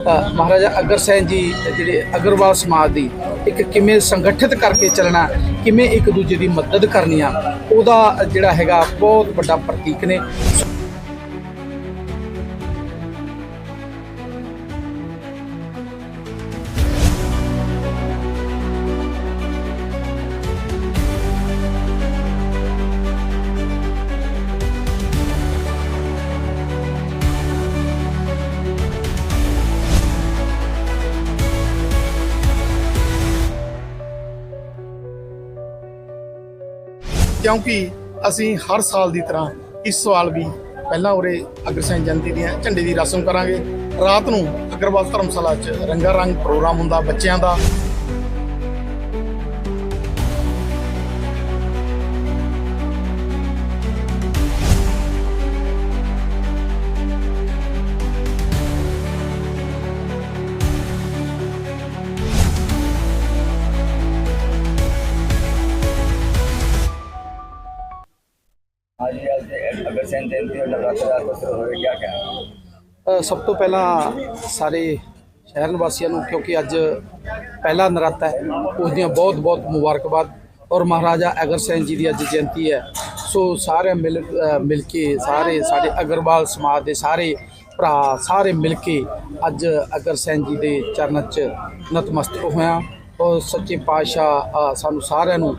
ਮਹਾਰਾਜਾ ਅਗਰ ਅਗਰਸੈਨ ਜੀ ਜਿਹੜੇ ਅਗਰਵਾਲ ਸਮਾਜ ਦੀ ਇੱਕ ਕਿਵੇਂ ਸੰਗਠਿਤ ਕਰਕੇ ਚੱਲਣਾ, ਕਿਵੇਂ ਇੱਕ ਦੂਜੇ ਦੀ ਮਦਦ ਕਰਨੀ ਆ, ਉਹਦਾ ਜਿਹੜਾ ਹੈਗਾ ਬਹੁਤ ਵੱਡਾ ਪ੍ਰਤੀਕ ਨੇ। ਕਿਉਂਕਿ ਅਸੀਂ ਹਰ ਸਾਲ ਦੀ ਤਰ੍ਹਾਂ ਇਸ ਸਾਲ ਵੀ ਪਹਿਲਾਂ ਉਰੇ ਅਗਰਸੈਨ ਜਯੰਤੀ ਦੀਆਂ ਝੰਡੇ ਦੀ ਰਸਮ ਕਰਾਂਗੇ। ਰਾਤ ਨੂੰ ਅਗਰਵਾਲ ਧਰਮਸ਼ਾਲਾ 'ਚ ਰੰਗਾ ਰੰਗ ਪ੍ਰੋਗਰਾਮ ਹੁੰਦਾ ਬੱਚਿਆਂ ਦਾ। ਸੈਨ ਸਭ ਤੋਂ ਪਹਿਲਾਂ ਸਾਰੇ ਸ਼ਹਿਰ ਨਿਵਾਸੀਆਂ ਨੂੰ, ਕਿਉਂਕਿ ਅੱਜ ਪਹਿਲਾ ਨਰਾਤਾ ਹੈ, ਉਸ ਦੀਆਂ ਬਹੁਤ ਬਹੁਤ ਮੁਬਾਰਕਬਾਦ। ਔਰ ਮਹਾਰਾਜਾ ਅਗਰਸੈਨ ਜੀ ਦੀ ਅੱਜ ਜਯੰਤੀ ਹੈ, ਸੋ ਸਾਰੇ ਮਿਲ ਮਿਲ ਕੇ ਸਾਰੇ, ਸਾਡੇ ਅਗਰਵਾਲ ਸਮਾਜ ਦੇ ਸਾਰੇ ਭਰਾ ਸਾਰੇ ਮਿਲ ਕੇ ਅੱਜ ਅਗਰਸੈਨ ਜੀ ਦੇ ਚਰਨਾਂ 'ਚ ਨਤਮਸਤਕ ਹੋਇਆ। ਸੱਚੇ ਪਾਤਸ਼ਾਹ ਸਾਨੂੰ ਸਾਰਿਆਂ ਨੂੰ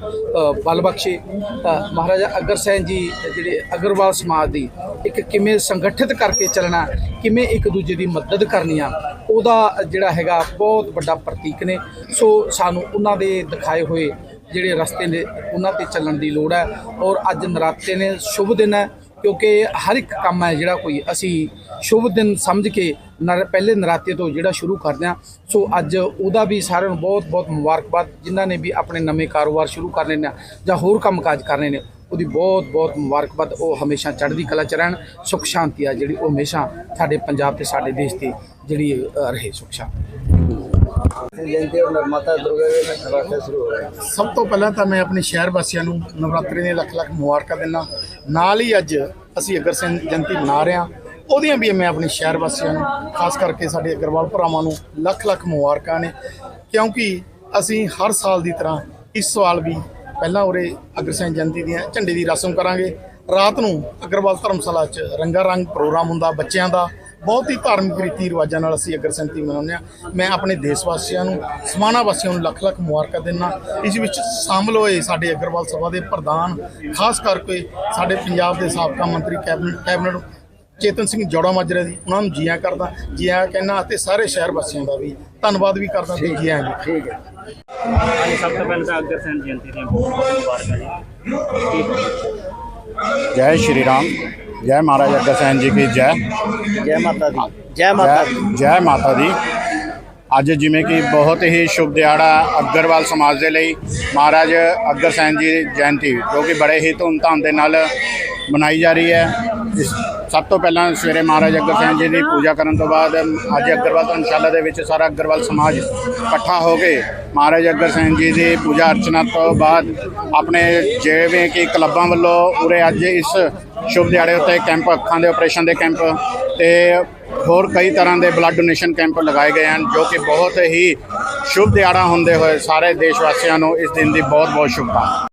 ਬਲ ਬਖਸ਼ੇ। ਅ, ਮਹਾਰਾਜਾ ਅਗਰਸੈਨ ਜੀ ਜਿਹੜੇ ਅਗਰਵਾਲ ਸਮਾਜ ਦੀ ਇੱਕ ਕਿਵੇਂ ਸੰਗਠਿਤ ਕਰਕੇ ਚੱਲਣਾ ਕਿਵੇਂ ਇੱਕ ਦੂਜੇ ਦੀ ਮਦਦ ਕਰਨੀ ਆ ਉਹਦਾ ਜਿਹੜਾ ਹੈਗਾ ਬਹੁਤ ਵੱਡਾ ਪ੍ਰਤੀਕ ਨੇ। ਸੋ ਸਾਨੂੰ ਉਹਨਾਂ ਦੇ ਦਿਖਾਏ ਹੋਏ ਜਿਹੜੇ ਰਸਤੇ ਨੇ ਉਹਨਾਂ ਤੇ ਚੱਲਣ ਦੀ ਲੋੜ ਹੈ। ਔਰ ਅੱਜ ਨਰਾਤੇ ਨੇ ਸ਼ੁਭ ਦਿਨ ਹੈ। ਕਿਉਂਕਿ ਹਰ ਇੱਕ ਕੰਮ ਹੈ ਜਿਹੜਾ ਕੋਈ ਅਸੀਂ ਸ਼ੁਭ ਦਿਨ ਸਮਝ ਕੇ ਨਰ, ਪਹਿਲੇ ਨਰਾਤੇ ਤੋਂ ਜਿਹੜਾ ਸ਼ੁਰੂ ਕਰਦੇ ਹਾਂ। ਸੋ ਅੱਜ ਉਹਦਾ ਵੀ ਸਾਰਿਆਂ ਨੂੰ ਬਹੁਤ ਬਹੁਤ ਮੁਬਾਰਕਬਾਦ, ਜਿਨ੍ਹਾਂ ਨੇ ਵੀ ਆਪਣੇ ਨਵੇਂ ਕਾਰੋਬਾਰ ਸ਼ੁਰੂ ਕਰਨੇ ਨੇ ਜਾਂ ਹੋਰ ਕੰਮਕਾਜ ਕਰਨੇ ਨੇ ਉਹਦੀ ਬਹੁਤ ਬਹੁਤ ਮੁਬਾਰਕਬਾਦ। ਉਹ ਹਮੇਸ਼ਾ ਚੜ੍ਹਦੀ ਕਲਾ ਚ ਰਹਿਣ ਸੁਖ ਸ਼ਾਂਤੀ ਆ ਜਿਹੜੀ ਉਹ ਹਮੇਸ਼ਾ ਸਾਡੇ ਪੰਜਾਬ ਤੇ, ਸਾਡੇ ਦੇਸ਼ ਤੇ ਜਿਹੜੀ ਰਹੇ ਸੁਖ ਸ਼ਾਂਤੀ ਸਭ ਤੋਂ ਪਹਿਲਾਂ ਤਾਂ ਮੈਂ ਆਪਣੇ ਸ਼ਹਿਰ ਵਾਸੀਆਂ ਨੂੰ ਨਵਰਾਤਰੀ ਦੀਆਂ ਲੱਖ ਲੱਖ ਮੁਬਾਰਕਾਂ ਦਿੰਦਾ ਨਾਲ ਹੀ ਅੱਜ ਅਸੀਂ ਅਗਰ ਸਿੰਘ ਜਯੰਤੀ ਮਨਾ ਰਹੇ ਹਾਂ, ਉਹਦੀਆਂ ਵੀ ਮੈਂ ਆਪਣੇ ਸ਼ਹਿਰ ਵਾਸੀਆਂ ਨੂੰ, ਖਾਸ ਕਰਕੇ ਸਾਡੇ ਅਗਰਵਾਲ ਭਰਾਵਾਂ ਨੂੰ ਲੱਖ ਲੱਖ ਮੁਬਾਰਕਾਂ ਨੇ। ਕਿਉਂਕਿ ਅਸੀਂ ਹਰ ਸਾਲ ਦੀ ਤਰ੍ਹਾਂ ਇਸ ਸਾਲ ਵੀ ਪਹਿਲਾਂ ਉਰੇ ਅਗਰਸੈਨ ਜੰਤੀ ਦੀਆਂ ਝੰਡੇ ਦੀ ਰਸਮ ਕਰਾਂਗੇ। ਰਾਤ ਨੂੰ ਅਗਰਵਾਲ ਧਰਮਸ਼ਾਲਾ 'ਚ ਰੰਗਾ ਰੰਗ ਪ੍ਰੋਗਰਾਮ ਹੁੰਦਾ ਬੱਚਿਆਂ ਦਾ। ਬਹੁਤ ਹੀ ਧਾਰਮਿਕ ਰੀਤੀ ਰਿਵਾਜਾਂ ਨਾਲ ਅਸੀਂ ਅਗਰ ਅਗਰਸੰਤੀ ਮਨਾਉਂਦੇ ਆ ਮੈਂ ਆਪਣੇ ਦੇਸ਼ ਵਾਸੀਆਂ ਨੂੰ ਸਮਾਣਾ ਵਾਸੀਆਂ ਨੂੰ ਲੱਖ ਲੱਖ ਮੁਬਾਰਕਾਂ ਦਿੰਦਾ ਇਸ ਵਿੱਚ ਸ਼ਾਮਲ ਹੋਏ ਸਾਡੇ ਅਗਰਵਾਲ ਸਭਾ ਦੇ ਪ੍ਰਧਾਨ ਖਾਸ ਕਰਕੇ ਸਾਡੇ ਪੰਜਾਬ ਦੇ ਸਾਬਕਾ ਮੰਤਰੀ ਕੈਬਨਿਟ ਕੈਬਨਿਟ ਚੇਤਨ ਸਿੰਘ ਜੋੜਾ ਮਾਜਰੇ ਦੀ ਉਹਨਾਂ ਨੂੰ ਜੀਆਂ ਕਰਦਾ ਜੀਆਂ ਕਹਿਣਾ ਅਤੇ ਸਾਰੇ ਸ਼ਹਿਰ ਵਾਸੀਆਂ ਦਾ ਵੀ ਧੰਨਵਾਦ ਵੀ ਕਰਦਾ ਤੇ ਜੀਆਂ ਜੀ ਠੀਕ ਹੈ। ਅੱਜ ਸਭ ਤੋਂ ਪਹਿਲਾਂ ਤਾਂ ਅਗਰਸੈਨ ਜਯੰਤੀ ਦੀਆਂ ਬਹੁਤ ਬਹੁਤ ਮੁਬਾਰਕਾਂ ਜੀ। ਜੈ ਸ਼੍ਰੀ ਰਾਮ। ਜੈ ਮਹਾਰਾਜ ਅਗਰਸੈਨ ਜੀ ਕੀ ਜੈ। ਜੈ ਮਾਤਾ ਦੀ ਜੈ ਮਾਤਾ ਦੀ। ਜੈ ਮਾਤਾ ਦੀ। ਅੱਜ ਜਿਵੇਂ ਕਿ ਬਹੁਤ ਹੀ ਸ਼ੁਭ ਦਿਹਾੜਾ ਅਗਰਵਾਲ ਸਮਾਜ ਦੇ ਲਈ। ਮਹਾਰਾਜ ਅਗਰ ਸੈਨ ਜੀ ਜਯੰਤੀ ਜੋ ਕਿ ਬੜੇ ਹੀ ਧੂਮਧਾਮ ਦੇ ਨਾਲ ਮਨਾਈ ਜਾ ਰਹੀ ਹੈ। ਇਸ ਸਭ ਤੋਂ ਪਹਿਲਾਂ ਸਵੇਰੇ ਮਹਾਰਾਜ ਅਗਰਸੈਨ ਜੀ ਦੀ ਪੂਜਾ ਕਰਨ ਤੋਂ ਬਾਅਦ ਅੱਜ ਅਗਰਵਾਲ ਧਰਮਸ਼ਾਲਾ ਦੇ ਵਿੱਚ ਸਾਰਾ ਅਗਰਵਾਲ ਸਮਾਜ ਇਕੱਠਾ ਹੋ ਕੇ ਮਹਾਰਾਜ ਅਗਰਸੈਨ ਜੀ ਦੀ ਪੂਜਾ ਅਰਚਨਾ ਤੋਂ ਬਾਅਦ ਆਪਣੇ ਜਿਵੇਂ ਕਿ ਕਲੱਬਾਂ ਵੱਲੋਂ ਉਰੇ ਅੱਜ ਇਸ ਸ਼ੁਭ ਦਿਹਾੜੇ ਉੱਤੇ ਕੈਂਪ ਅੱਖਾਂ ਦੇ ਆਪਰੇਸ਼ਨ ਦੇ ਕੈਂਪ ਤੇ ਹੋਰ ਕਈ ਤਰ੍ਹਾਂ ਦੇ ਬਲੱਡ ਡੋਨੇਸ਼ਨ ਕੈਂਪ ਲਗਾਏ ਗਏ ਹਨ ਜੋ ਕਿ ਬਹੁਤ ਹੀ ਸ਼ੁਭ ਦਿਹਾੜਾ ਹੁੰਦੇ ਹੋਏ ਸਾਰੇ ਦੇਸ਼ ਵਾਸੀਆਂ ਨੂੰ ਇਸ ਦਿਨ ਦੀ ਬਹੁਤ ਬਹੁਤ ਸ਼ੁਭਕਾਮਨਾਵਾਂ।